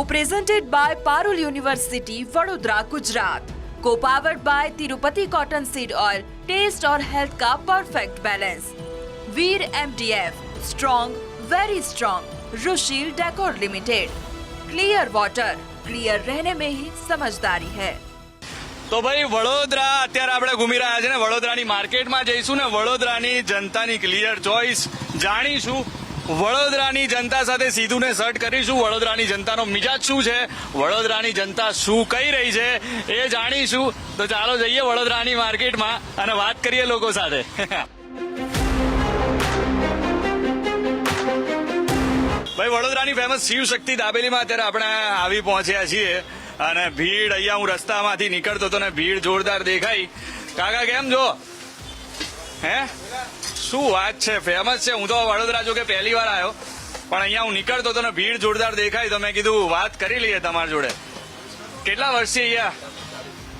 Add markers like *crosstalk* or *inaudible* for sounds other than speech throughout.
Co-presented by Parul University, Vadodara, Gujarat. Co-powered by Tirupati Cotton Seed Oil. Taste और health का perfect balance. Veer MDF, strong, very strong. Rushil decor limited. Clear water, clear रहने में ही समझदारी है. તો ભાઈ વડોદરા અત્યારે આપણે ઘૂમી રહ્યા છે ને વડોદરાની માર્કેટમાં જઈશું ને વડોદરાની જનતાની ક્લિયર ચોઇસ જાણીશું વડોદરાની જનતા સાથે સીધું ને સર્ટ કરીશું. વડોદરાની જનતાનો મિજાજ શું છે? વડોદરાની જનતા શું કહી રહી છે એ જાણીશું. તો ચાલો જઈએ વડોદરાની માર્કેટમાં અને વાત કરીએ લોકો સાથે. *laughs* ભાઈ, વડોદરાની ફેમસ શિવ શક્તિ દાબેલીમાં અત્યારે આપણે આવી પહોંચ્યા છીએ અને ભીડ, અહીંયા હું રસ્તામાંથી નીકળતો હતો ને ભીડ જોરદાર દેખાઈ. કાકા, કેમ જો હે? શું વાત છે? ફેમસ છે. હું તો વડોદરા જો કે પહેલી વાર આવ્યો પણ અહીંયા હું નીકળતો તો ને ભીડ જોરદાર દેખાય તો મેં કીધું વાત કરી લઈએ તમારી જોડે. કેટલા વર્ષથી અહીંયા?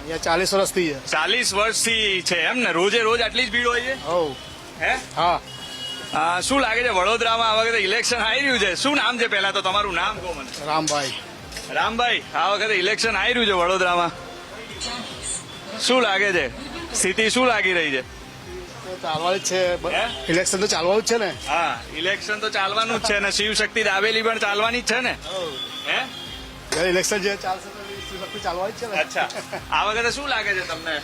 અહીંયા ચાલીસ વર્ષથી છે. ચાલીસ વર્ષથી છે એમ ને? રોજે રોજ આટલી જ ભીડ હોય છે? હે? હા. શું લાગે છે? વડોદરામાં આ વખતે ઇલેક્શન આવી રહ્યું છે? શું નામ છે પહેલા તો? તમારું નામ કહો મને. રામભાઈ. રામભાઈ આ વખતે ઇલેક્શન આવી રહ્યું છે વડોદરામાં. શું લાગે છે? સ્થિતિ શું લાગી રહી છે? ચાલવાની જ છે. ઇલેક્શન તો ચાલવાનું જ છે ને? હા ઇલેક્શન તો ચાલવાનું જ છે ને. શિવશક્તિ દાવેલી પણ ચાલવાની જ છે ને. હે? ઇલેક્શન જે ચાલશે તો ચાલવાની જ છે ને. અચ્છા. આ વખતે શું લાગે છે તમને?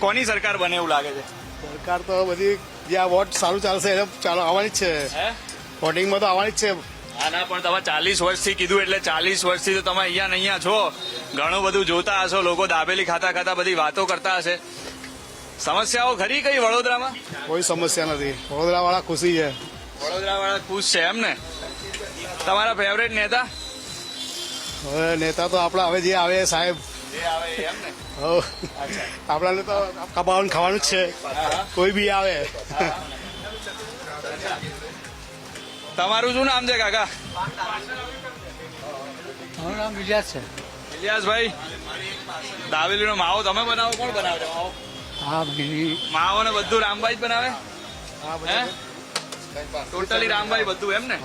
કોની સરકાર બને એવું લાગે છે? સરકાર તો બધી જે આ વોટ સારું ચાલશે એને ચાલો આવવાની જ છે. હે? વોટિંગમાં તો આવવાની જ છે. આના પણ તમે ચાલીસ વર્ષથી કીધું એટલે ચાલીસ વર્ષથી તો તમે અહીંયા ને અહીંયા છો. ઘણું બધું જોતા હશો લોકો દાબેલી ખાતા ખાતા બધી વાતો કરતા હશે. સમસ્યાઓ ખરી કઈ વડોદરામાં? કોઈ સમસ્યા નથી. વડોદરા વાળા ખુશી છે. વડોદરા વાળા ખુશ છે એમ ને તમારા ફેવરેટ નેતા? હવે નેતા તો આપણા હવે જે આવે સાહેબ. જે આવે એ એમ ને હવ આપણાને તો કમાવાનું ખાવાનું જ છે. કોઈ બી આવે. તમારું શું નામ છે કાકા? મારું નામ ઇલિયાસ છે. ઇલિયાસભાઈ દાવેલીનો માવો તમે બનાવો કોણ બનાવો માવો? હા બીજી માવો ને બધું રામભાઈ જ બનાવે? હા ટોટલી રામભાઈ બધું. એમ ને?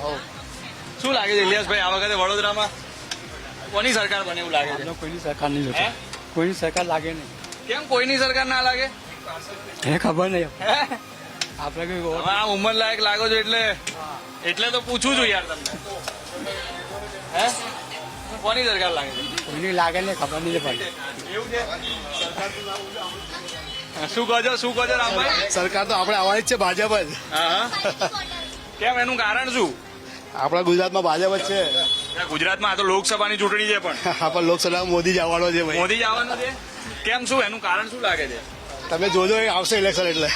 શું લાગે છે ઇલિયાસભાઈ આ વખતે વડોદરામાં કોની સરકાર બને એવું લાગે છે? કોઈની સરકાર નહીં જોતા. કોઈની સરકાર લાગે નહીં. કેમ કોઈની સરકાર ના લાગે? એ ખબર નહીં. આપણે કઈ આ ઉંમર લાયક લાગો છો એટલે એટલે તો પૂછું છું યાર તમને. હે? કોની સરકાર લાગે છે? કોઈની લાગે નહીં ખબર નહીં પડે એવું છે? શું કહો છો? શું કહો છો રામભાઈ સરકાર તો આપણે આવવાની જ છે ભાજપ જ. કેમ એનું કારણ શું? આપણા ગુજરાતમાં ભાજપ જ છે. ગુજરાતમાં આ તો લોકસભાની ચૂંટણી છે પણ. આપણે લોકસભામાં મોદી જ આવવાનો છે ભાઈ. મોદી જ આવવાનું છે? કેમ શું એનું કારણ શું લાગે છે? તમે જોજો એ આવશે ઇલેક્શન એટલે.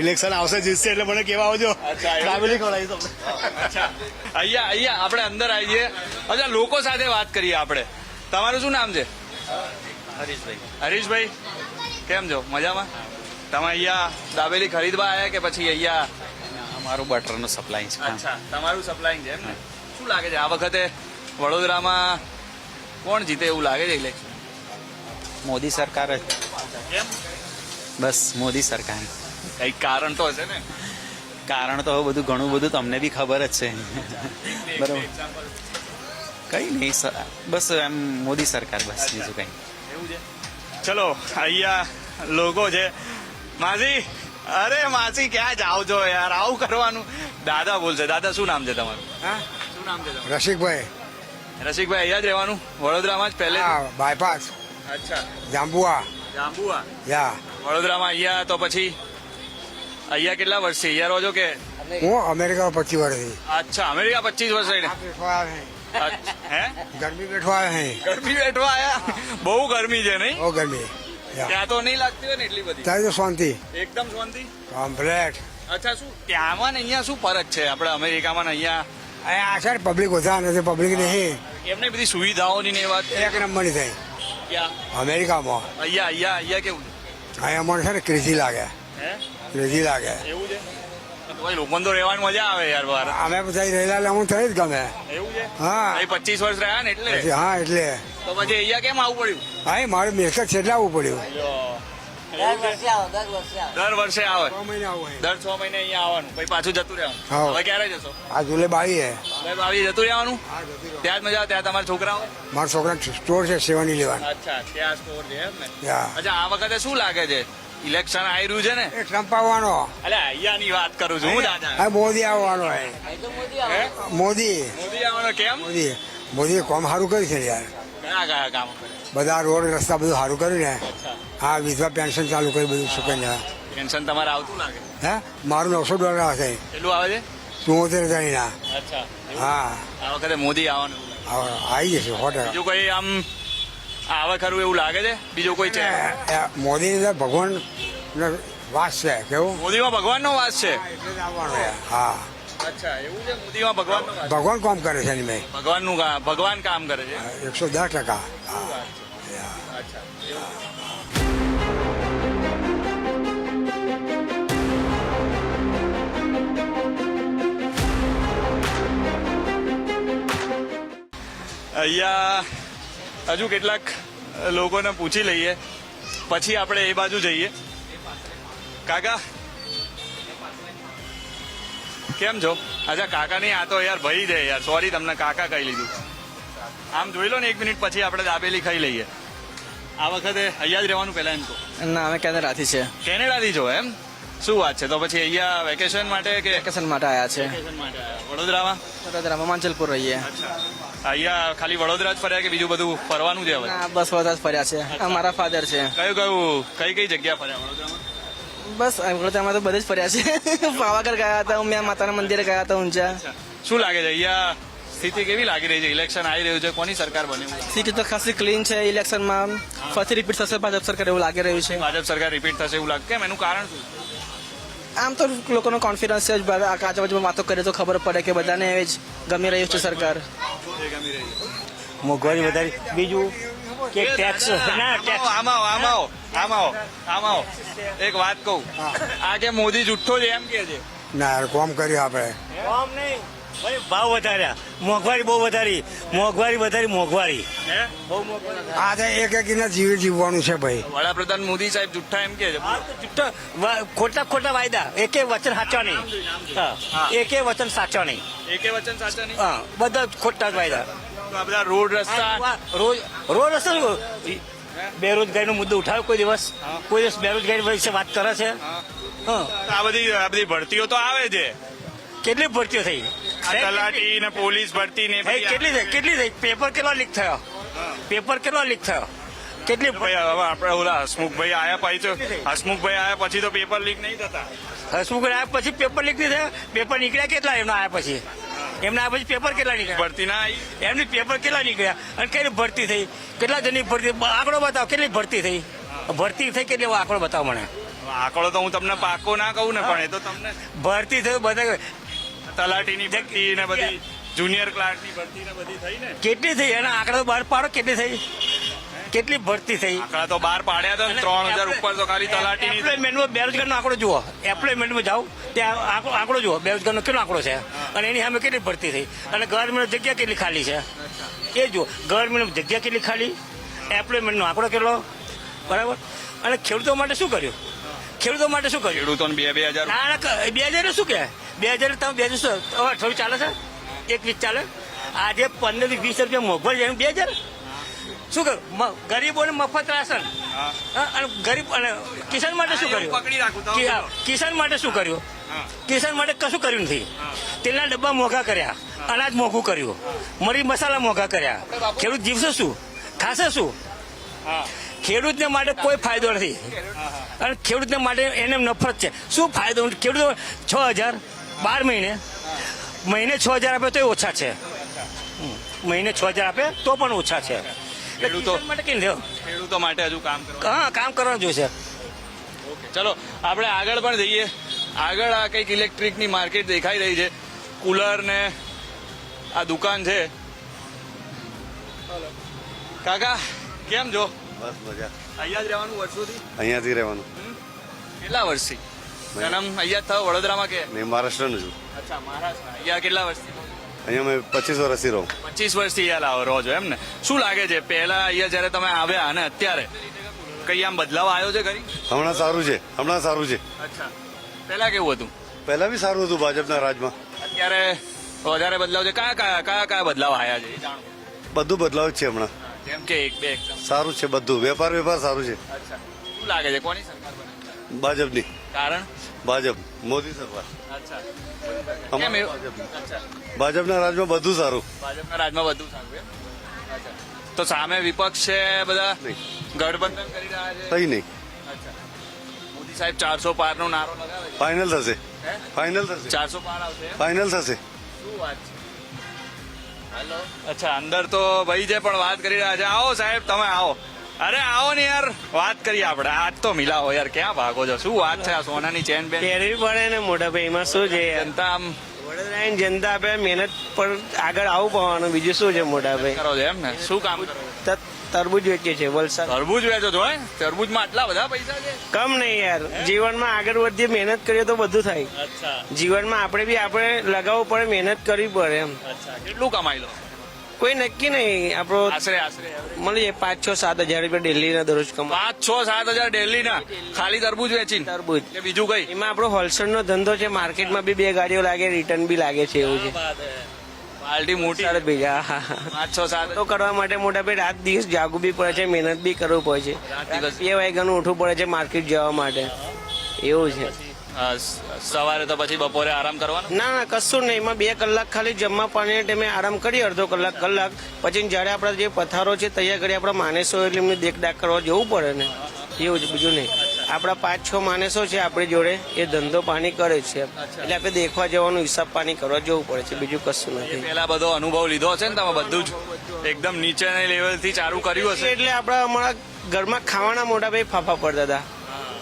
ઇલેક્શન આવશે જીતશે એટલે મને કેવા આવજો. ફેમિલી ખવડાવી તમને. અહીંયા અહીંયા આપણે અંદર આવીએ અચ્છા લોકો સાથે વાત કરીએ આપણે. તમારું શું નામ છે? હરીશભાઈ. હરીશભાઈ. કેમ છો? મજામાં? તમે અહીંયા દાબેલી ખરીદવા આવ્યા કે પછી અહીંયા અમારું બટરનું સપ્લાય છે? અચ્છા તમારું સપ્લાય છે એમ ને? શું લાગે છે? આ વખતે વડોદરામાં કોણ જીતે એવું લાગે છે ઇલેક્શન મોદી સરકાર જ. કેમ? બસ મોદી સરકાર. કઈ કારણ તો હશે ને? કારણ તો બધું ઘણું બધું તમને બી ખબર જ છે. *laughs* બરોબર. કઈ નહીં બસ એમ મોદી સરકાર બસ બીજું કઈ. એવું છે? ચલો અહીંયા લોકો છે. માસી અરે માસી ક્યાં જાઓ છો યાર? આવું કરવાનું. દાદા બોલશે. દાદા શું નામ છે તમારું? હા? શું નામ છે તમારું? રસિકભાઈ. રસિકભાઈ અહીંયા જ રહેવાનું? વડોદરામાં જ પહેલે? હા બાયપાસ અચ્છા. જાંબુઆ. જાંબુઆ? યા. વડોદરામાં અહીંયા તો પછી? અહીંયા કેટલા વર્ષથી? અહીંયા રહો છો કે? હું અમેરિકા પચીસ વર્ષથી. અચ્છા અમેરિકા પચીસ વર્ષ રહીને બેઠવા આવે અચ્છા, હે ગરમી બેઠવા આવે ગરમી બેઠવા આયા બહુ ગરમી છે નહીં ઓ ગરમી યા ત્યાં તો નહીં લાગતી હોય ને એટલી બધી ત્યાં તો શાંતિ એકદમ શાંતિ કમ્પ્લેટ અચ્છા શું ત્યાંમાં ને અહીંયા શું ફરક છે આપણે અમેરિકામાં ને અહીંયા અહીંયા આ સાઈડ પબ્લિક ઓછા નથી પબ્લિક નહીં એમને બધી સુવિધાઓની ને એ વાત એક નંબરની થઈ ક્યાં અમેરિકામાં અહીંયા અહીંયા અહીંયા કેવું અહીંયા મને છે ને ક્રેઝી લાગે છે હે ક્રેઝી લાગે એવું છે તો લોકોને તો રહેવાની મજા આવે યાર બહાર. અમે બધા રહેલા એટલે હું થઈ જ ગમે. એવું છે? હા. પચીસ વર્ષ રહ્યા ને એટલે? હા એટલે. તો પછી અહીંયા કેમ આવવું પડ્યું? હા મારું મેકઅપ છેટલા આવવું પડ્યું. દર વર્ષે આવે છ મહિના હોય. દર છ મહિને અહીંયા આવવાનું. પછી પાછું જતું રહેવાનું. હવે ક્યારે જશો? આ જુલે બાવી હે. બાવી જતું રહેવાનું? ત્યાં જ મજા આવે? ત્યાં તમારા છોકરાઓ? મારા છોકરા સ્ટોર છે સેવાની લેવાનું. અચ્છા ત્યાં સ્ટોર છે એમ ને? અચ્છા આ વખતે શું લાગે છે? ઇલેક્શન આવી રહ્યું છે ને? એ આવવાનો અલે અહીંયાની વાત કરું છું હું દાદા. મોદી આવવાનો? મોદી મોદી. આવવાનો કેમ? મોદી. મોદીએ કામ સારું કર્યું છે યાર. કયા કયા કામ બધા રોડ રસ્તા બધું સારું કર્યું ને. હા વિધવા પેન્શન ચાલુ કર્યું બધું સુકન્યા પેન્શન તમારે આવતું લાગે? હે? મારું નવસો ડોલર હશે કેટલું આવે છે? ચુમ્મોતેર હજારના અચ્છા. હા. આ વખતે મોદી આવવાનું. આવી જશે હોટેલ. બીજું કોઈ આમ આવે ખરું એવું લાગે છે? બીજું કોઈ છે? મોદી ભગવાન વાસ છે કેવું? મોદીમાં ભગવાનનો વાસ છે. હા અચ્છા એવું છે? મોદીમાં ભગવાન ભગવાન કામ કરે છે એની ભગવાનનું ભગવાન કામ કરે છે? એકસો દસ ટકા. અચ્છા અહીંયા હજુ કેટલાક લોકોને પૂછી લઈએ. પછી આપણે એ બાજુ જઈએ. કાકા? કેમ છો? અચ્છા કાકા નહીં આ તો યાર ભાઈ છે યાર. સોરી તમને કાકા કહી લીધું. આમ જોઈ લો ને એક મિનિટ પછી આપણે દાબેલી ખાઈ લઈએ. આ વખતે અહીંયા જ રહેવાનું પહેલા એમ તો ના અમે કેનેડાથી છે. કેનેડાથી છો એમ? શું વાત છે? તો પછી અહીંયા વેકેશન માટે કે? વેકેશન માટે આવ્યા છે? વડોદરામાં? વડોદરામાં માંચલપુર રહીએ. અહીંયા ખાલી વડોદરા જ ફર્યા કે બીજું બધું ફરવાનું છે હવે? ના બસ વડોદરા જ ફર્યા છે. આ મારા ફાધર છે. કયું કયું કઈ કઈ જગ્યા ફર્યા વડોદરામાં? બસ વડોદરામાં તો બધે જ ફર્યા છે. *laughs* પાવાગઢ ગયા હતા ઉમિયા માતાના મંદિરે ગયા હતા ઊંચા શું લાગે છે? અહીંયા સ્થિતિ કેવી લાગી રહી છે? ઇલેક્શન આવી રહ્યું છે. કોની સરકાર બને? સ્થિતિ તો ખાસી ક્લીન છે ઇલેક્શનમાં ફરી રિપીટ થશે ભાજપ સરકાર એવું લાગી રહ્યું છે. ભાજપ સરકાર રિપીટ થશે એવું લાગે. કેમ? એનું કારણ શું આમ તો લોકોનો કોન્ફિડન્સ છે જ આજુબાજુમાં વાતો કરીએ તો ખબર પડે કે બધાને એ જ ગમી રહ્યું છે સરકાર. મોંઘવારી વધારી. બીજું કે ટેક્સ ના ટેક્સ આમાં આવો, આમ આવો, આમાં આવો, આમ આવો. એક વાત કહું. આ કે મોદી જુઠ્ઠો છે એમ કે છે. ના કોમ કામ કર્યું આપણે. કોમ નહીં. ભાઈ ભાવ વધાર્યા. મોંઘવારી બહુ વધારી. મોંઘવારી વધારી મોંઘવારી. હે? બહુ મોંઘવારી આ તો એક એક ને જીવી જીવવાનું છે ભાઈ. વડાપ્રધાન મોદી સાહેબ જુઠ્ઠા એમ કે છે. જુઠ્ઠા ખોટા ખોટા વાયદા. એકે વચન સાચા નહીં હા. એકે વચન સાચા નહીં એકે વચન સાચા નહીં હા. બધા જ ખોટા વાયદા. તો આ બધા રોડ રસ્તા. રોજ રોજ અસર બેરોજગારીનો મુદ્દો ઉઠાવ્યો કોઈ દિવસ? કોઈ દિવસ બેરોજગારી વિશે વાત કરે છે? હા. આ બધી આ બધી ભરતીઓ તો આવે છે. કેટલી ભરતીઓ થઈ? તલાટી ને પોલીસ ભરતી ને ભાઈ કેટલી થઈ કેટલી થઈ પેપર કેટલો લીક થયો? પેપર કેટલો લીક થયો? કેટલી ભાઈ હવે આપણે ઓલા હસમુખભાઈ આયા પછી તો હસમુખભાઈ આયા પછી તો પેપર લીક નહીં થતા. હસમુખ આવ્યા પછી પેપર લીક નહીં થયા? પેપર નીકળ્યા કેટલા એમના આવ્યા પછી? એમના પછી પેપર કેટલા નીકળ્યા? ભરતી ના એમની પેપર કેટલા નીકળ્યા? અને કેટલી ભરતી થઈ? કેટલા જણની ભરતી? આંકડો બતાવો કેટલી ભરતી થઈ? ભરતી થઈ કેટલી? આંકડો બતાવો મને. આંકડો તો હું તમને પાકો ના કહું ને પણ એ તો તમને ભરતી થયું બધા તલાટીની ભરતી ને બધી જુનિયર ક્લાર્કની ભરતી ને બધી થઈ ને? કેટલી થઈ? એના આંકડા બહાર પાડો કેટલી થઈ? કેટલી ભરતી થઈ? આંકડા તો બહાર પાડ્યા હતા ત્રણ હજાર ઉપર તો ખાલી તલાટી. એપ્લોયમેન્ટમાં બેરોજગારનો આંકડો જુઓ. એપ્લોયમેન્ટમાં જાઓ ત્યાં આંકડો આંકડો જુઓ. બેરોજગારનો કેટલો આંકડો છે? અને એની સામે કેટલી ભરતી થઈ? અને ગવર્મેન્ટ જગ્યા કેટલી ખાલી છે? એ જુઓ. ગવર્મેન્ટ જગ્યા કેટલી ખાલી? એપ્લોયમેન્ટનો આંકડો કેટલો? બરાબર? અને ખેડૂતો માટે શું કર્યું? ખેડૂતો માટે શું કર્યું? ખેડૂતોને બે બે હજાર ના બે હજાર શું કે? બે હજાર તમે બે હજાર શું અઠવાડિયું ચાલે છે? એક વીસ ચાલે? આજે પંદરથી વીસ રૂપિયા મોંઘવારી જાય બે હજાર? શું કરું મ- ગરીબોને મફત રાશન? અને ગરીબ અને કિસાન માટે શું કર્યું? કિસાન માટે શું કર્યું. કિસાન માટે કશું કર્યું નથી. તેલના ડબ્બા મોંઘા કર્યા. અનાજ મોંઘું કર્યું. મરી મસાલા મોંઘા કર્યા. ખેડૂત જીવશે શું? ખાશે શું? હા. ખેડૂતને માટે કોઈ ફાયદો નથી. અને ખેડૂતને માટે એને નફરત છે. શું ફાયદો? ખેડૂતો છ હજાર બાર મહિને. મહિને છ હજાર આપે તો ઓછા છે. મહિને છ હજાર આપે તો પણ ઓછા છે. ખેડૂતો- માટે કેમ ખેડૂતો માટે હજુ કામ હા કામ કરવાનું જોઈશે ચલો આપણે આગળ પણ જઈએ. આગળ આ કંઈક ઇલેક્ટ્રિકની માર્કેટ દેખાઈ રહી છે. કુલર ને આ દુકાન છે. કાકા કેમ છો? બસ મજા. અહીંયા જ રહેવાનું વર્ષોથી? અહીંયાથી રહેવાનું. કેટલા વર્ષથી? જન્મ અહીંયા થયો વડોદરામાં કે? ને મહારાષ્ટ્રનું છું. અચ્છા મહારાષ્ટ્ર અહીંયા કેટલા વર્ષથી? અહીંયા મેં પચીસ વર્ષથી રહું. પચીસ વર્ષથી અહીંયા રહો છો એમ ને? શું લાગે છે પહેલા અહીંયા જ્યારે તમે આવ્યા અને અત્યારે કઈ આમ બદલાવ આવ્યો છે ખરી હમણાં સારું છે હમણાં સારું છે. અચ્છા. પહેલા કેવું હતું? પહેલા બી સારું હતું ભાજપના રાજમાં. અત્યારે વધારે બદલાવ છે. કયા કયા કયા કયા બદલાવ આવ્યા છે બધું બદલાવ જ છે હમણાં. જેમ કે એક બે સારું છે બધું. વેપાર વેપાર સારું છે. અચ્છા. શું લાગે છે? કોની સરકાર બને? ભાજપની. કારણ? ભાજપ. મોદી સરકાર. અચ્છા? ભાજપની. રાજમાં બધું સારું. ભાજપના રાજમાં બધું સારું તો સામે વિપક્ષ છે બધા. ગઠબંધન કરી રહ્યા છે? કઈ નહીં. મોદી સાહેબ ચારસો પાર નો નારો લગાવે ફાઇનલ થશે. ફાઇનલ થશે. ચારસો પાર આવશે ફાઇનલ થશે. શું વાત છે? અચ્છા અંદર તો ભાઈ જે પણ વાત કરી રહ્યા છે આવો સાહેબ તમે આવો. અરે આવો ને યાર વાત કરીએ આપણે. આજ તો મિલાવો યાર ક્યાં ભાગો છો? શું વાત છે આ સોનાની ચેન બેન? પહેરવી પડે ને મોટા ભાઈ એમાં શું છે જનતા આમ વડોદરાની જનતા આપે મહેનત પર આગળ આવું પડવાનું બીજું શું છે મોટા ભાઈ? કરો છો એમ ને? શું કામ છો? વેચીએ છે વલસાડ. તરબૂજ વેચો છો હે? તરબૂજમાં આટલા બધા પૈસા છે? કમ નહીં યાર. જીવનમાં આગળ વધીએ મહેનત કરીએ તો બધું થાય. અચ્છા. જીવનમાં આપણે બી આપણે લગાવવું પડે મહેનત કરવી પડે એમ. અચ્છા. કેટલું કમાઈ લો? કોઈ નક્કી નહીં. આપણો આશરે આશરે મળી પાંચ છ સાત હજાર રૂપિયા ડેલીના દરરોજ કમા પાંચ છ સાત હજાર ડેલી ના ખાલી તરબૂજ વેચી તરબૂજ બીજું કઈ? એમાં આપણો હોલસેલ નો ધંધો છે માર્કેટમાં બી બે ગાડીઓ લાગે રિટર્ન બી લાગે છે એવું છે. પાર્ટી મોટી. હા, હા. પાંચ છ સાત. તો કરવા માટે મોટા ભાઈ રાત દિવસ જાગવું બી પડે છે મહેનત બી કરવું પડે છે. એ બે વાગ્યાનું ઉઠવું પડે છે માર્કેટ જવા માટે. એવું છે. સવારે તો પછી બપોરે આરામ કરવાનો? ના ના કશું નહીં. એમાં બે કલાક ખાલી જમવા પાણીના ટાઈમે આરામ કરી અડધો કલાક કલાક. પછી જ્યારે આપણા જે પથારો છે તૈયાર કરી આપણા માણસો એટલે એમને દેખદાખ કરવા જવું પડે ને. એવું છે બીજું નહીં. આપણા પાંચ છ માણસો છે આપણી જોડે એ ધંધો પાણી કરે છે. એટલે આપણે દેખવા જવાનું હિસાબ પાણી કરવા જવું પડે છે બીજું કશું નથી. પેલા બધો અનુભવ લીધો છે ને તમે બધું જ? એકદમ નીચેના લેવલથી ચાલુ કર્યું હશે? એટલે આપણા અમારા ઘરમાં ખાવાના મોટા ભાઈ ફાફા પડતા હતા.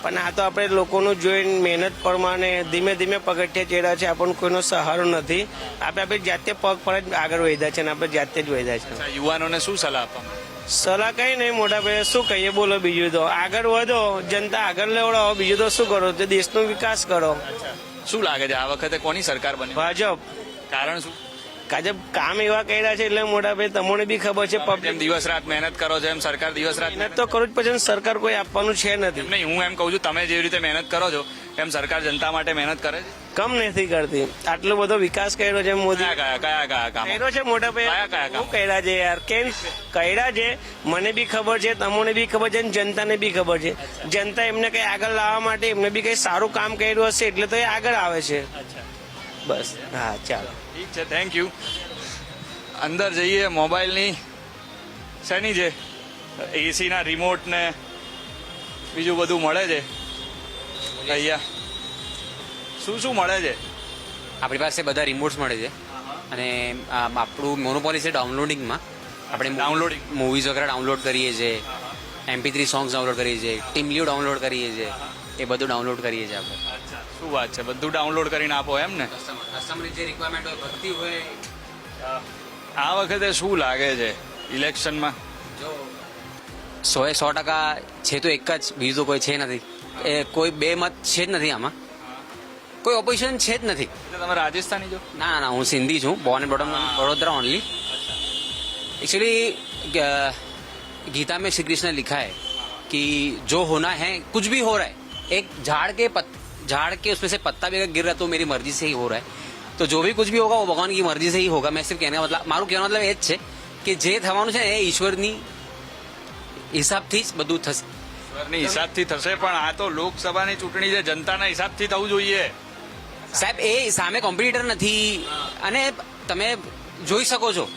પણ આ તો આપણે લોકોનું જોઈને મહેનત પ્રમાણે ધીમે ધીમે પગથિયા ચડ્યા છે આપણને કોઈનો સહારો નથી. આપણે આપણે જાતે પગ પર જ આગળ વધ્યા છે અને આપણે જાતે જ વધ્યા છે. યુવાનોને શું સલાહ આપવા સલાહ કઈ નહીં મોટા ભાઈ શું કહીએ? બોલો બીજું તો. આગળ વધો જનતા આગળ લેવડાવો. બીજું તો શું કરો? તે દેશનો વિકાસ કરો. શું લાગે છે આ વખતે કોની સરકાર બને? ભાજપ. કારણ શું? કાજે કામ એવા કર્યા છે એટલે મોટા ભાઈ તમને બી ખબર છે પબ્લિક દિવસ રાત મહેનત કરો છો એમ સરકાર દિવસ રાત મહેનત તો કરું જ પછી સરકાર કોઈ આપવાનું છે નથી. નહીં હું એમ કહું છું તમે જેવી રીતે મહેનત કરો છો એમ સરકાર જનતા માટે મહેનત કરે છે? કમ નથી કરતી. આટલો બધો વિકાસ કર્યો છે મોદી. કયા કયા કયા કર્યો છે મોટા ભાઈ? કામ? કર્યા છે યાર? કેમ? કર્યા છે. મને બી ખબર છે તમને બી ખબર છે અને જનતાને બી ખબર છે. જનતા એમને કઈ આગળ લાવવા માટે એમને બી કઈ સારું કામ કર્યું હશે એટલે તો એ આગળ આવે છે. બસ. હા ચાલો. ઠીક છે થેન્ક યુ અંદર જઈએ મોબાઈલની. શેની છે? એસીના રિમોટ ને બીજું બધું મળે છે? અહીંયા. શું શું મળે છે? આપણી પાસે બધા રિમોટ્સ મળે છે. અને આપણું મોનોપોલી છે ડાઉનલોડિંગમાં આપણે ડાઉનલોડિંગ મૂવીઝ વગેરે ડાઉનલોડ કરીએ છીએ એમપી થ્રી સોંગ્સ ડાઉનલોડ કરીએ છીએ ટીમલીઓ ડાઉનલોડ કરીએ છીએ એ બધું ડાઉનલોડ કરીએ છીએ આપણે. શું વાત છે? બધું ડાઉનલોડ કરીને આપો એમ ને? કસ્ટમરની જે રિક્વાયરમેન્ટ હોય ભરતી હોય. આ વખતે શું લાગે છે ઇલેક્શનમાં જો સો એ સો ટકા છે તો એક જ બીજું કોઈ છે નથી. એ કોઈ બે મત છે જ નથી આમાં. કોઈ ઓપોઝિશન છે જ નથી એટલે તમે રાજસ્થાની છો ના ના ના હું સિંધી છું born and brought up Vadodara only actually Gita में श्री कृष्ण ने लिखा है कि जो होना है कुछ भी हो रहा है एक झाड़ के पत, झाड़ के उसमें से पत्ता भी अगर गिर रहा है तो मेरी मर्जी से ही हो रहा है तो जो भी कुछ भी होगा वो भगवान की मर्जी से ही होगा मैं सिर्फ कहने का मतलब મારું કહેવાનો મતલબ એ જ છે કે જે થવાનું છે ને એ ઈશ્વરની હિસાબથી જ બધું થશે ઈશ્વરની હિસાબથી થશે પણ આ તો લોકસભાની ચૂંટણી છે જનતાના હિસાબથી થવું જોઈએ સાહેબ, એ સામે કોમ્પિટિટર નથી. અને તમે જોઈ શકો છો.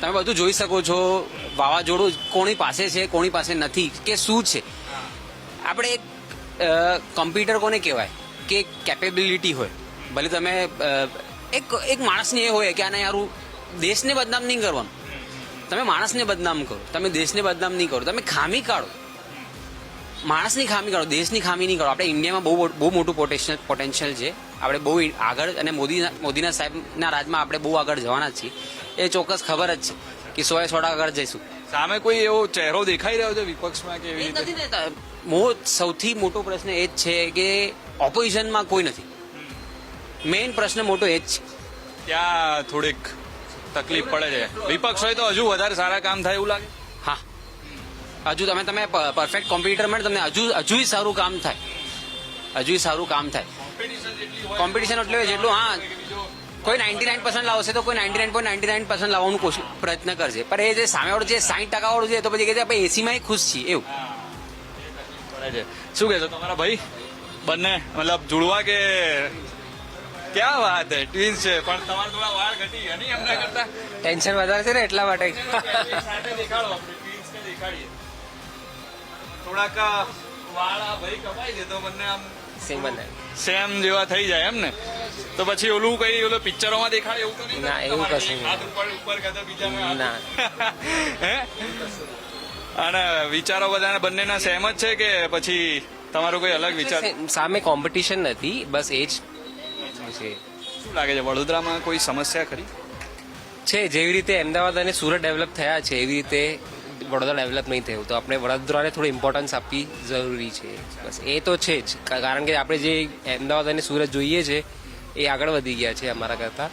તમે બધું જોઈ શકો છો. વાવાઝોડું કોની પાસે છે, કોની પાસે નથી, કે શું છે. આપણે એક કોમ્પ્યુટર કોને કહેવાય? કે કેપેબિલિટી હોય. ભલે તમે એક એક માણસને એ હોય કે આને યારું દેશને બદનામ નહીં કરવાનું. તમે માણસને બદનામ કરો. તમે દેશને બદનામ નહીં કરો. તમે ખામી કાઢો. માણસની ખામી કરો દેશની ખામી નહીં કરો. આપણે ઇન્ડિયામાં બહુ બહુ મોટું પોટેન્શિયલ પોટેન્શિયલ છે. આપણે બહુ આગળ અને મોદી મોદીના સાહેબના રાજમાં આપણે બહુ આગળ જવાના છીએ. એ ચોક્કસ ખબર જ છે કે સો એ સો ટકા આગળ જઈશું. સામે કોઈ એવો ચહેરો દેખાઈ રહ્યો છે વિપક્ષમાં કે એવી રીતે? મો સૌથી મોટો પ્રશ્ન એ જ છે કે ઓપોઝિશનમાં કોઈ નથી. મેઇન પ્રશ્ન મોટો એ જ છે. ત્યાં થોડીક તકલીફ પડે છે. વિપક્ષ હોય તો હજુ વધારે સારા કામ થાય એવું લાગે. હજુ તમે તમે પરફેક્ટ કોમ્પિટિટર માટે તમને હજુ હજુ સારું કામ થાય. હજુ સારું કામ થાય. કોમ્પિટિશન એટલે જેટલું હા. કોઈ નાઇન્ટી નાઇન પર્સન્ટ લાવશે તો કોઈ ninety nine point ninety nine percent લાવવાનું કોશિશ પ્રયત્ન કરશે. પણ એ જે સામેવાળું જે સાઠ ટકા વાળું છે તો પછી કહે છે આપણે એસીમાં ખુશ છીએ. એવું. શું કહેશો? તમારા ભાઈ? બંને? મતલબ જોડવા કે ક્યાં વાત હે? ટ્વિન્સ છે. પણ તમારા થોડા વાળ ઘટી ગયા નહીં એમના કરતા? ટેન્શન વધારે છે ને એટલા માટે. દેખાડો આપણે ટ્વિન્સ ને દેખાડીએ. થોડાક વાળ ભાઈ કપાઈ દે તો બંને આમ સેમ બને. સેમ જેવા થઈ જાય એમ ને? તો પછી ઓલું કઈ ઓલું પિક્ચરોમાં દેખાડે એવું તો ના, એવું કશું હાથ ઉપર ઉપર કાં તો બીજામાં ના. *laughs* હે? અને વિચારો બધાના બંનેના સેમ જ છે કે પછી તમારો કોઈ અલગ વિચાર? સામે કોમ્પિટિશન નથી બસ એ જ છે. શું લાગે છે વડોદરામાં કોઈ સમસ્યા ખરી? છે જેવી રીતે અમદાવાદ અને સુરત ડેવલપ થયા છે એવી રીતે વડોદરા ડેવલપ નહીં થયું. તો આપણે વડોદરાને થોડી ઇમ્પોર્ટન્સ આપવી જરૂરી છે. બસ એ તો છે જ. કારણ કે આપણે જે અમદાવાદ અને સુરત જોઈએ છે એ આગળ વધી ગયા છે અમારા કરતાં.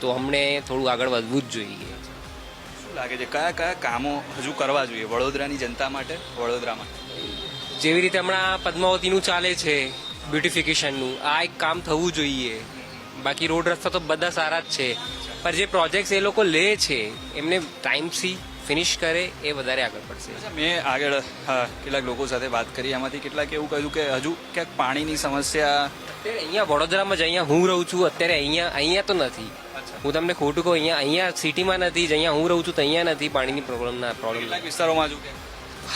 તો અમને થોડું આગળ વધવું જ જોઈએ. શું લાગે છે કયા કયા કામો હજુ કરવા જોઈએ? વડોદરાની જનતા માટે વડોદરા માટે? જેવી રીતે હમણાં પદ્માવતીનું ચાલે છે બ્યુટિફિકેશનનું આ એક કામ થવું જોઈએ. બાકી રોડ રસ્તા તો બધા સારા જ છે. પણ જે પ્રોજેક્ટ્સ એ લોકો લે છે એમને ટાઈમથી ફિનિશ કરે એ વધારે આગળ પડશે. મેં આગળ કેટલાક લોકો સાથે વાત કરી. એમાંથી કેટલાક એવું કહ્યું કે હજુ ક્યાંક પાણીની સમસ્યા અહીંયા વડોદરામાં જ અહીંયા હું રહું છું. અત્યારે અહીંયા અહીંયા તો નથી. હું તમને ખોટું કહું અહીંયા અહીંયા સિટીમાં નથી જ અહીંયા હું રહું છું તો અહીંયા નથી પાણીની પ્રોબ્લમના પ્રોબ્લેમ વિસ્તારોમાં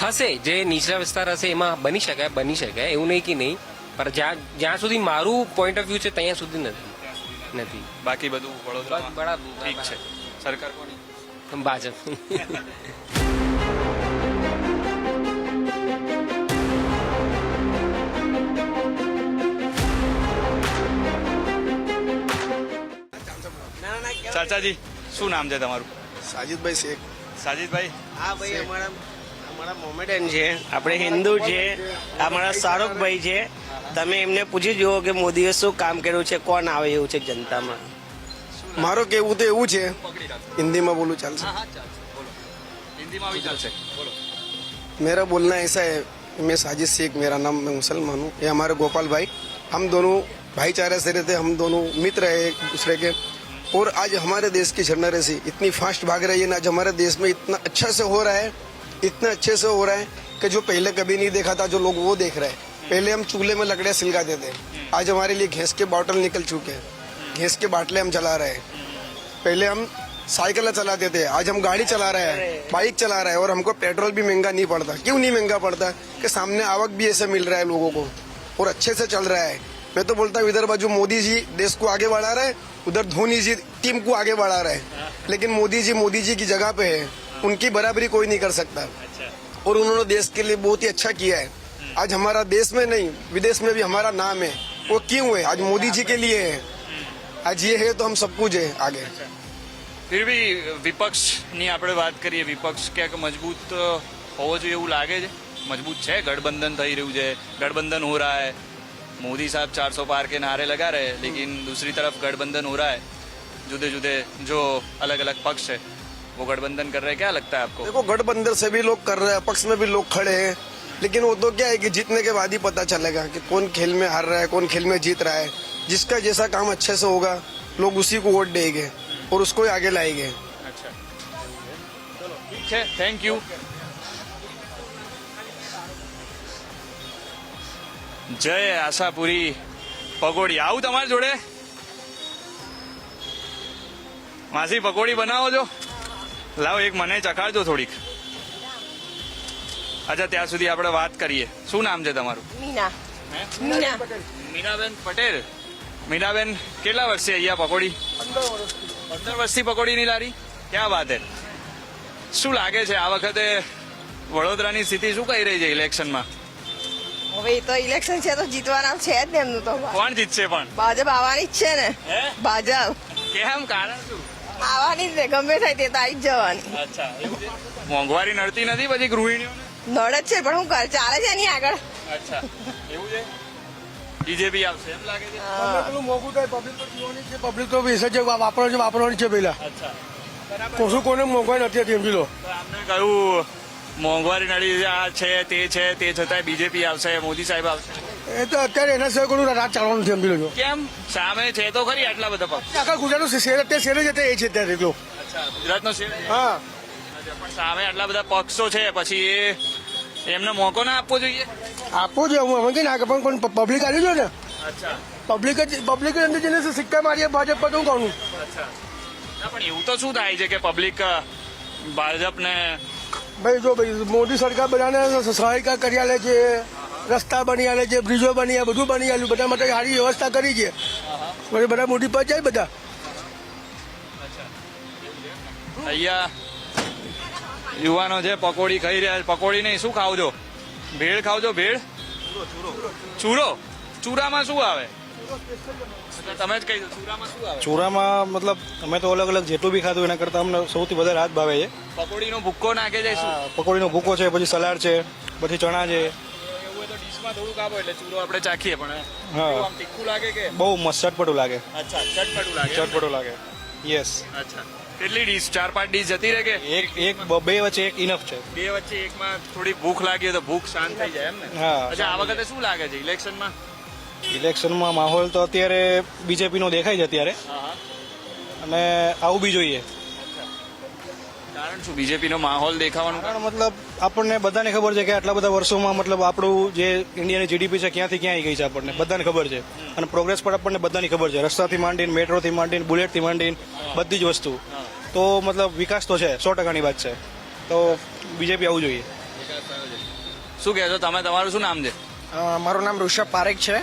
હશે જે નીચલા વિસ્તાર હશે એમાં બની શકાય બની શકાય. એવું નહીં કે નહીં. પણ જ્યાં જ્યાં સુધી મારું પોઈન્ટ ઓફ વ્યૂ છે ત્યાં સુધી નથી. નથી. બાકી બધું વડોદરા બરાબર. ઠીક છે. સરકાર કોની ભાજપ ચાચાજી શું નામ છે તમારું? સાજીદભાઈ શેખ. સાજીદભાઈ? હા ભાઈ અમારા અમારા મોમેડન છે. આપણે હિન્દુ છે. અમારા શાહરૂખભાઈ છે. તમે એમને પૂછી જુઓ કે મોદીએ શું કામ કર્યું છે કોણ આવે એવું છે જનતામાં? મારો કેવું તો એવું છે હિન્દીમાં બોલું ચાલશે હિન્દીમાં બી ચાલશે બોલો मेरा बोलना ऐसा है मैं साजिद शेख मेरा नाम मैं मुसलमान हूँ ये हमारे गोपाल भाई हम दोनों भाईचारे से रहते हम दोनों मित्र है एक दूसरे के और आज हमारे देश की जनरेसी इतनी फास्ट भाग रही है ना आज हमारे देश में इतना अच्छा से हो रहा है इतना अच्छे से हो रहा है कि जो पहले कभी नहीं देखा था जो लोग वो देख रहे हैं पहले हम चूल्हे में लकड़ियाँ सिलगाते थे आज हमारे लिए गैस के बॉटल निकल चुके हैं गैस के बाटले हम चला रहे हैं। पहले हम साइकिल चलाते थे आज हम गाड़ी चला रहे हैं बाइक चला रहे हैं और हमको पेट्रोल भी महँगा नहीं पड़ता। क्यों नहीं महँगा पड़ता? कि सामने आवक भी ऐसे मिल रहा है लोगों को और अच्छे से चल रहा है। मैं तो बोलता हूँ इधर बाजू मोदी जी देश को आगे बढ़ा रहे उधर धोनी जी टीम को आगे बढ़ा रहे लेकिन मोदी जी मोदी जी की जगह पे है उनकी बराबरी कोई नहीं कर सकता। और उन्होंने देश के लिए बहुत ही अच्छा किया है। आज हमारा देश में नहीं विदेश में भी हमारा नाम है। वो क्यों है? आज मोदी जी के लिए है। आज ये है तो हम सब कुछ है आगे फिर भी વિપક્ષની આપણે વાત કરીએ વિપક્ષ ક્યાંક મજબૂત હોવો જોઈએ એવું લાગે છે મજબૂત છે ગઠબંધન થઈ રહ્યું છે ગઠબંધન હો રહા હૈ મોદી સાહેબ ચારસો પાર કે નારે લગા રહે લેકિન દૂસરી તરફ ગઠબંધન હો રહા હૈ જુદે જુદે જો અલગ અલગ પક્ષ છે वो गठबंधन कर रहे हैं क्या लगता है आपको देखो गठबंधन से भी लोग कर रहे हैं पक्ष में भी लोग खड़े हैं लेकिन वो तो क्या है कि जीतने के बाद ही पता चलेगा कि कौन खेल में हार रहा है कौन खेल में जीत रहा है जिसका जैसा काम अच्छे से होगा लोग उसी को वोट देंगे और उसको ही आगे लाएंगे અચ્છા ચલો ઠીક છે થેન્ક યુ જય આશાપુરી પકોડી આવું તમારી જોડે માસી પકોડી બનાવો છો લાવો એક મને ચખાડજો થોડીક અચ્છા ત્યાં સુધી આપણે વાત કરીએ શું નામ છે તમારું મીના હે? મીના મીનાબેન પટેલ મીનાબેન કેટલા વર્ષથી અહીંયા પકોડી? પંદર વર્ષથી પકોડીની લારી? ક્યાં વાત હે? શું લાગે છે આ વખતે વડોદરાની સ્થિતિ શું કહી રહી છે ઇલેક્શનમાં? હવે તો ઇલેક્શન છે તો જીતવાના છે જ ને એમનું તો. કોણ જીતશે પણ? ભાજપ આવવાની જ છે ને. ભાજપ. કેમ? કારણ શું? આવવાની જ ને ગમે થાય તે તો આવી જ જવાની. અચ્છા મોંઘવારી નડતી નથી પછી ગૃહિણીઓને? નડે જ છે પણ હું ચાલે છે એની આગળ. અચ્છા એવું છે? બીજેપી આવશે એમ લાગે છે? પેલું મોંઘું થાય પબ્લિક તો જીવવાની છે પબ્લિક તો વિશે છે વાપરવાની છે વાપરવાની છે પેલા અચ્છા. કશું કોને મોંઘવાઈ નથી હતી સમજી લો આપણે કહ્યું મોંઘવારી નડી આ છે તે છે તે છતાંય બીજેપી આવશે મોદી સાહેબ આવશે. એ તો અત્યારે એના સિવાય કોઈ રાત ચાલવાનું છે સમજી લો કેમ? સામે છે તો ખરી આટલા બધા પક્ષ. આખા ગુજરાતનું શેર અત્યારે શેર જ અત્યારે એ છે અત્યારે એટલો. ગુજરાતનો શેર હા. પણ સામે આટલા બધા પક્ષો છે પછી એ એમને મોકો ના આપવો જોઈએ? આપવો જોઈએ હું અમે કઈ ના કે પણ પબ્લિક આવી જો ને પબ્લિક જ પબ્લિક અંદર જઈને સિક્કા મારીએ ભાજપ પર શું કહું પણ એવું તો શું થાય છે કે પબ્લિક ભાજપને ભાઈ જો ભાઈ મોદી સરકાર બધાને સહાયિકા કરી આલે છે રસ્તા બની આલે છે બ્રિજો બની બધું બની આલ્યું બધા માટે સારી વ્યવસ્થા કરી છે. પછી બધા મોદી પર જાય બધા. અહીંયા યુવાનો છે પકોડી ખાઈ રહ્યા છે પકોડી નહીં શું ખાવ છો? ભેળ ખાવ છો ભેળ. ચૂરો. ચૂરામાં શું આવે? તમે જ કહી દો ચૂરામાં શું આવે? ચૂરામાં મતલબ અમે તો અલગ અલગ જેટલું બી ખાધું એના કરતાં અમને સૌથી વધારે હાથ ભાવે છે. પકોડીનો ભૂક્કો નાખે છે પકોડીનો ભૂકો છે પછી સલાડ છે પછી ચણા છે. થોડુંક આપો એટલે ચૂરો આપણે ચાખીએ પણ હા. તીખું લાગે કે? બહુ મસ્ત ચટપટું લાગે. અચ્છા ચટપટું લાગે. ચટપટું લાગે. યસ અચ્છા. કેટલી ડીશ? ચાર પાંચ ડીશ જતી રહે કે? એક એક બ- વચ્ચે એક ઇનફ છે. બે વચ્ચે એકમાં થોડી ભૂખ લાગી તો ભૂખ શાંત થઈ જાય એમ ને? હા. અચ્છા આ વખતે શું લાગે છે ઇલેક્શનમાં? ઇલેક્શનમાં માહોલ તો અત્યારે બીજેપીનો દેખાય છે અત્યારે. અને આવું બી જોઈએ. કારણ શું? બીજેપીનો માહોલ દેખાવાનું કારણ મતલબ આપણને બધાને ખબર છે કે આટલા બધા વર્ષોમાં મતલબ આપણું જે ઇન્ડિયાની જીડીપી છે ક્યાંથી ક્યાં આવી ગઈ છે આપણને. બધાને ખબર છે. અને પ્રોગ્રેસ પણ આપણને બધાની ખબર છે. રસ્તાથી માંડીને મેટ્રોથી માંડીને બુલેટથી માંડીને બધી જ વસ્તુ. તો મતલબ વિકાસ તો છે સો ટકાની વાત છે. તો બીજેપી આવવું જોઈએ. શું કહેશો? તમે તમારું શું નામ છે? મારું નામ ઋષભ પારેખ છે.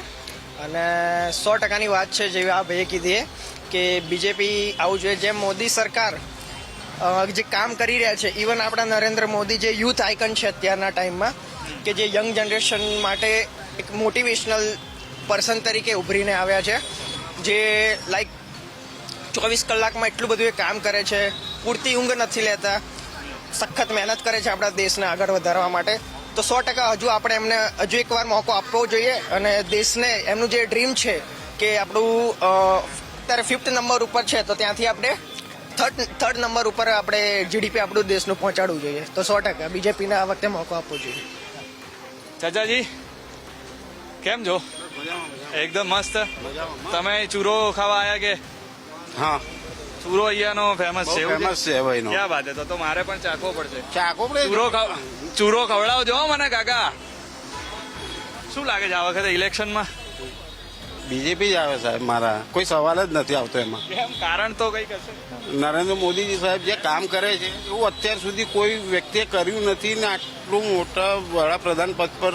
અને સો ટકાની વાત છે જેવી આ ભાઈએ કીધી એ કે બીજેપી આવું જોઈએ. જેમ મોદી સરકાર જે કામ કરી રહ્યા છે ઇવન આપણા નરેન્દ્ર મોદી જે યુથ આઇકન છે અત્યારના ટાઈમમાં, કે જે યંગ જનરેશન માટે એક મોટિવેશનલ પર્સન તરીકે ઉભરીને આવ્યા છે, જે લાઈક ચોવીસ કલાકમાં એટલું બધું એ કામ કરે છે, પૂરતી ઊંઘ નથી લેતા, સખત મહેનત કરે છે આપણા દેશને આગળ વધારવા માટે. તો સો ટકા હજુ આપણે એમને હજુ એકવાર મોકો આપવો જોઈએ અને દેશને એમનું જે ડ્રીમ છે કે આપણું અત્યારે ફિફ્થ નંબર ઉપર છે, તો ત્યાંથી આપણે થર્ડ થર્ડ નંબર ઉપર આપણે જીડીપી આપણું દેશનું પહોંચાડવું જોઈએ. તો સો ટકા બીજેપીને આ વખતે મોકો આપવો જોઈએ. ચાચાજી કેમ છો? એકદમ મસ્ત. તમે ચૂરો ખાવા આવ્યા કે? હા. ચૂરો અહીંયાનો ફેમસ છે ફેમસ છે ભાઈનો. ક્યાં વાત છે? તો તો મારે પણ ચાખવો પડશે. ચાકો ચૂરો ખાવ ચૂરો ખવડાવજો મને કાકા. શું લાગે છે આ વખતે ઇલેક્શનમાં બીજેપી જ આવે સાહેબ મારા. કોઈ સવાલ જ નથી આવતો એમાં. કારણ તો કઈ હશે? નરેન્દ્ર મોદીજી સાહેબ જે કામ કરે છે એવું અત્યાર સુધી કોઈ વ્યક્તિએ કર્યું નથી ને આટલું મોટા વડાપ્રધાન પદ પર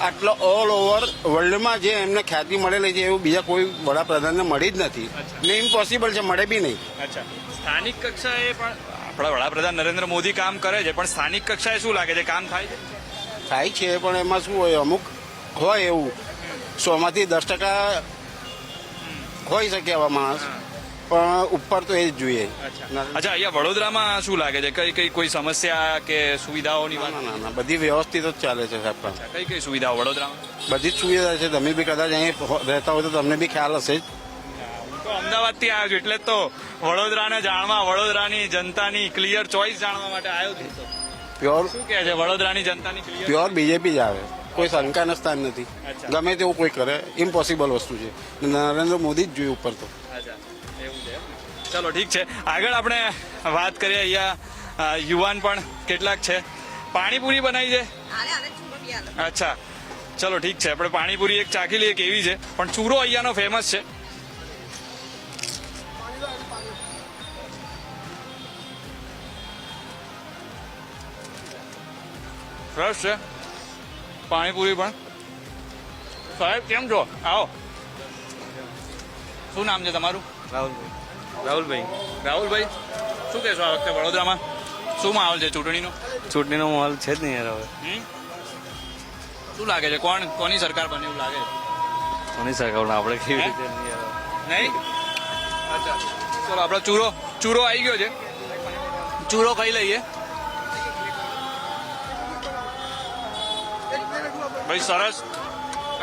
આટલો ઓલ ઓવર વર્લ્ડમાં જે એમને ખ્યાતિ મળેલી છે એવું બીજા કોઈ વડાપ્રધાનને મળી જ નથી. ને ઇમ્પોસિબલ છે મળે બી નહીં. સ્થાનિક કક્ષાએ પણ આપણા વડાપ્રધાન નરેન્દ્ર મોદી કામ કરે છે પણ સ્થાનિક કક્ષાએ શું લાગે છે? કામ થાય છે? થાય છે પણ એમાં શું હોય અમુક હોય એવું. સોમાંથી દસ ટકા હોઈ શકે એવા માણસ. પણ ઉપર તો એ જ જોઈએ. અચ્છા. અહીંયા વડોદરામાં શું લાગે છે? કઈ કઈ કોઈ સમસ્યા કે સુવિધાઓની વાત? ના ના બધી વ્યવસ્થિત જ ચાલે છે સાહેબ. પણ કઈ કઈ સુવિધાઓ વડોદરામાં? બધી જ સુવિધા છે. તમે બી કદાચ અહીં રહેતા હોય તો તમને બી ખ્યાલ હશે જ. તો અમદાવાદથી આવ્યો છું એટલે તો વડોદરાને જાણવા વડોદરાની જનતાની ક્લિયર ચોઇસ જાણવા માટે આવ્યો છું પ્યોર શું કહે છે? વડોદરાની જનતાની ક્લિયર પ્યોર બીજેપી જ આવે. કોઈ શંકાના સ્થાન નથી. ગમે તેવું કોઈ કરે ઇમ્પોસિબલ વસ્તુ છે. નરેન્દ્ર મોદી જ જોઈએ ઉપર તો. એવું છે એમ ચલો ઠીક છે. આગળ આપણે વાત કરીએ અહીંયા યુવાન પણ કેટલાક છે. પાણીપુરી બનાવી છે. અચ્છા. ચલો ઠીક છે. આપણે પાણીપુરી એક ચાખી લઈએ કેવી છે. પણ ચૂરો અહીંયાનો ફેમસ છે. ફ્રેશ છે. પાણીપુરી પણ. સાહેબ કેમ છો? આવો. શું નામ છે તમારું? રાહુલભાઈ. રાહુલભાઈ. રાહુલભાઈ શું કહેશો આ વખતે વડોદરામાં? શું માહોલ છે ચૂંટણીનો? ચૂંટણીનો માહોલ છે જ નહીં યાર હવે. શું લાગે છે? કોણ કોની સરકાર બને એવું લાગે છે? કોની સરકાર આપણે કેવી રીતે નહીં અચ્છા. ચલો આપણો ચૂરો ચૂરો આવી ગયો છે. ચૂરો ખાઈ લઈએ. ભાઈ, સરસ.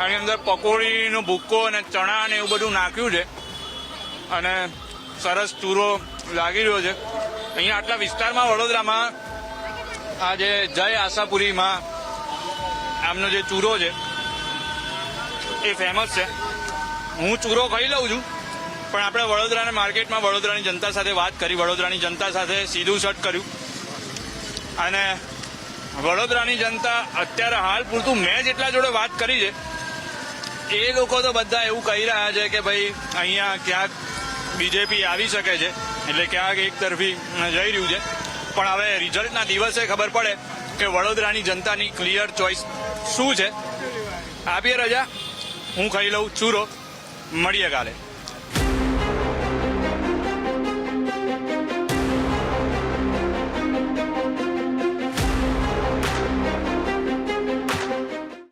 આની અંદર પકોડીનો ભૂક્કો અને ચણા ને એવું બધું નાખ્યું છે. અને સરસ ચૂરો લાગી રહ્યો છે. અહીંયા આટલા વિસ્તારમાં વડોદરામાં આ જે જય આશાપુરીમાં આમનો જે ચૂરો છે, એ ફેમસ છે. હું ચૂરો ખાઈ લઉં છું, પણ આપણે વડોદરાના માર્કેટમાં વડોદરાની જનતા સાથે વાત કરી, વડોદરાની જનતા સાથે સીધું શટ કર્યું. અને વડોદરાની જનતા અત્યારે હાલ પૂરતું મેં જેટલા જોડે વાત કરી છે, એ લોકો તો બધા એવું કહી રહ્યા છે કે ભાઈ અહીંયા ક્યાંક બીજેપી આવી શકે છે, એટલે ક્યાંક એક તરફી જઈ રહ્યું છે. પણ હવે રિઝલ્ટના દિવસે ખબર પડે કે વડોદરાની જનતાની ક્લિયર ચોઇસ શું છે. આપીએ રજા, હું ખાઈ લઉં ચૂરો. મળીએ કાલે.